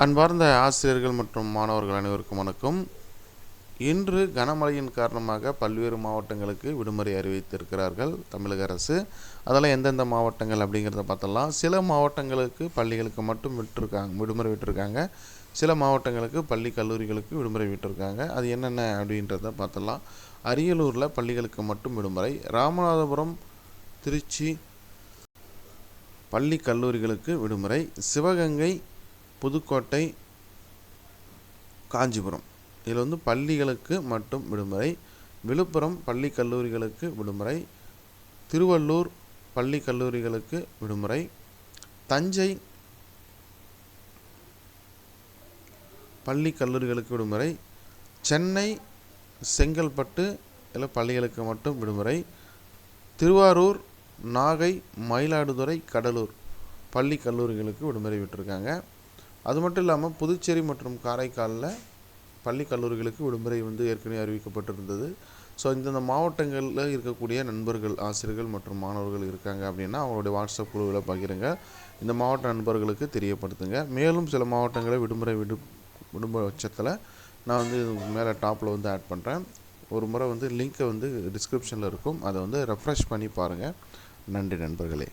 அன்பார்ந்த ஆசிரியர்கள் மற்றும் மாணவர்கள் அனைவருக்கும் வணக்கம். இன்று கனமழையின் காரணமாக பல்வேறு மாவட்டங்களுக்கு விடுமுறை அறிவித்திருக்கிறார்கள் தமிழக அரசு. அதெல்லாம் எந்தெந்த மாவட்டங்கள் அப்படிங்கிறத பார்த்தலாம் சில மாவட்டங்களுக்கு பள்ளிகளுக்கு மட்டும் விட்டுருக்காங்க விடுமுறை விட்டுருக்காங்க. சில மாவட்டங்களுக்கு பள்ளி கல்லூரிகளுக்கு விடுமுறை விட்டுருக்காங்க. அது என்னென்ன அப்படின்றத பார்த்தலாம் அரியலூரில் பள்ளிகளுக்கு மட்டும் விடுமுறை. ராமநாதபுரம் திருச்சி பள்ளி கல்லூரிகளுக்கு விடுமுறை. சிவகங்கை புதுக்கோட்டை காஞ்சிபுரம். இதில் வந்து பள்ளிகளுக்கு மட்டும் விடுமுறை விழுப்புரம் பள்ளி கல்லூரிகளுக்கு விடுமுறை திருவள்ளூர் பள்ளி கல்லூரிகளுக்கு விடுமுறை தஞ்சை பள்ளி கல்லூரிகளுக்கு விடுமுறை சென்னை செங்கல்பட்டு இதில் பள்ளிகளுக்கு மட்டும் விடுமுறை திருவாரூர் நாகை மயிலாடுதுறை கடலூர் பள்ளி கல்லூரிகளுக்கு விடுமுறை விட்டுருக்காங்க. அது மட்டும் இல்லாமல் புதுச்சேரி மற்றும் காரைக்காலில் பள்ளி கல்லூரிகளுக்கு விடுமுறை வந்து ஏற்கனவே அறிவிக்கப்பட்டிருந்தது. ஸோ இந்தந்த மாவட்டங்களில் இருக்கக்கூடிய நண்பர்கள் ஆசிரியர்கள் மற்றும் மாணவர்கள் இருக்காங்க அப்படின்னா அவங்களுடைய வாட்ஸ்அப் குழுவில் பகிருங்க. இந்த மாவட்ட நண்பர்களுக்கு தெரியப்படுத்துங்க. மேலும் சில மாவட்டங்களை விடுமுறை விடு விடுமுறை பட்சத்தில் நான் வந்து மேலே டாப்பில் வந்து ஆட் பண்ணுறேன் ஒரு முறை வந்து லிங்க்கை வந்து டிஸ்கிரிப்ஷனில் இருக்கும். அதை வந்து ரெஃப்ரெஷ் பண்ணி பாருங்கள் நன்றி நண்பர்களே.